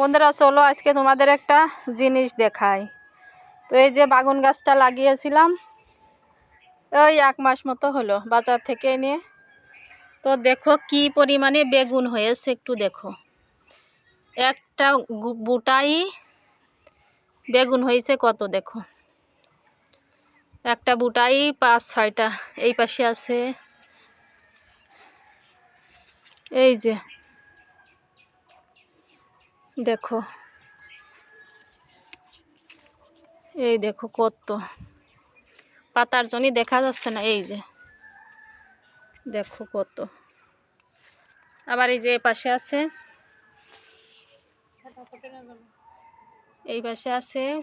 বন্ধুরা, চলো আজকে তোমাদের একটা জিনিস দেখাই। তো এই যে বাগুন গাছটা লাগিয়েছিলাম, ওই এক মাস মতো হলো বাজার থেকে নিয়ে তো দেখো কি পরিমাণে বেগুন হয়েছে, একটু দেখো। একটা বুটাই বেগুন হয়েছে কত দেখো। একটা বুটাই পাঁচ ছয়টা, এই পাশে আছে। এই যে দেখো। এই দেখো কত। পাতার জন্যই দেখা যাচ্ছে না, এই যে। দেখো কত। আবার এই যে পাশে আছে। এই পাশে আছে।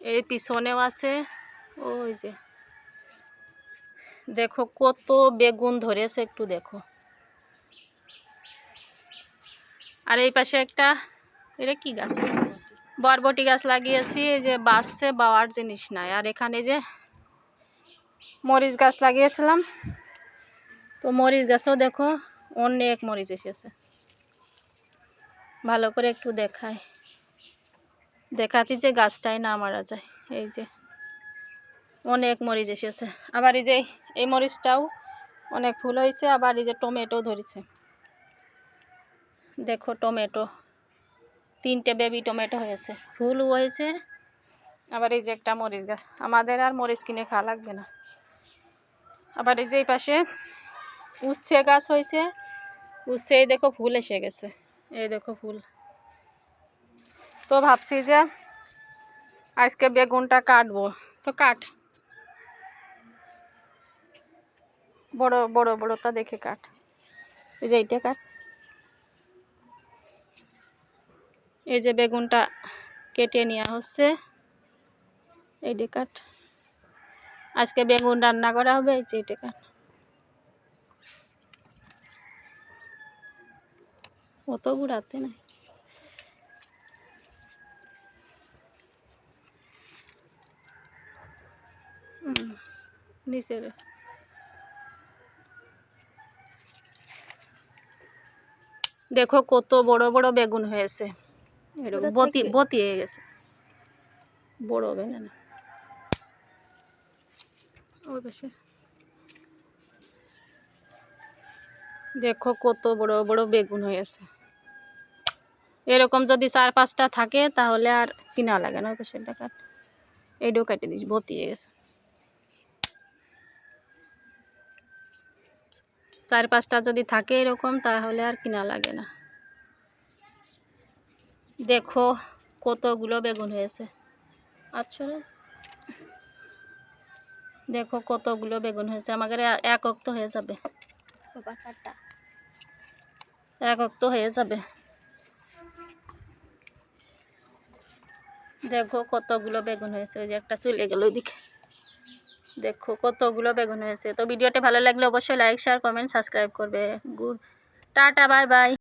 এই পিছনেও আছে। ওই যে। দেখো কত বেগুন ধরেছে, একটু দেখো। আর এই পাশে একটা, এটা কি গাছ? বরবটি গাছ লাগিয়েছি, এই যে বাসছে বাওয়ার জিনিস নাই। আর এখানে যে মরিচ গাছ লাগিয়েছিলাম, তো মরিচ গাছও দেখো, অনেক মরিচ এসেছে। ভালো করে একটু দেখায় দেখাতে যে গাছটাই না মারা যায়, এই যে অনেক মরিচ এসেছে। আবার এই যে, এই মরিচটাও অনেক ফুল হয়েছে, আবার এই যে টমেটো ধরেছে। দেখো টমেটো। তিনটে বেবি টমেটো হয়েছে। ফুলও হয়েছে। আবার এই যে একটা মরিচ গাছ। আমাদের আর মরিচ কিনে খাওয়া লাগবে না। আবার এই যে এই পাশে উচ্ছে গাছ হয়েছে। উচ্ছে এই দেখো ফুল এসে গেছে। এই দেখো ফুল। তো ভাবছি যে আজকে বেগুনটা কাটবো। তো কাট। বড় বড়, বড়টা দেখে কাট। এই যে এইটা কাট। এই যে বেগুনটা কেটে নেওয়া হচ্ছে। এই যে কাট আজকে বেগুন রান্না করা হবে, এই যে এটা কাট অত গুড়াতে নাই। নিচে দেখো কত বড় বড় বেগুন হয়েছে। এরকম বতি বতি হয়ে গেছে। বড় হবে না না। ওই পাশে। দেখো কত বড় বড় বেগুন হয়েছে এরকম যদি চার পাঁচটা থাকে তাহলে আর কিনা লাগে না ওই পাশের টাকা এইটাও কেটে দিস বতি হয়ে গেছে। চার পাঁচটা যদি থাকে এরকম তাহলে আর কিনা লাগে না। দেখো কতগুলো বেগুন হয়েছে। আচ্ছা। দেখো কতগুলো বেগুন হয়েছে। আমাদের এক অক্ত হয়ে যাবে। এক অক্ত হয়ে যাবে। দেখো কতগুলো বেগুন হয়েছে। ওই যে একটা চলে গেল ওইদিকে। দেখো কতগুলো বেগুন হয়েছে। তো ভিডিওটা ভালো লাগলে অবশ্যই লাইক শেয়ার কমেন্ট সাবস্ক্রাইব করবে। গুড। Tata bye bye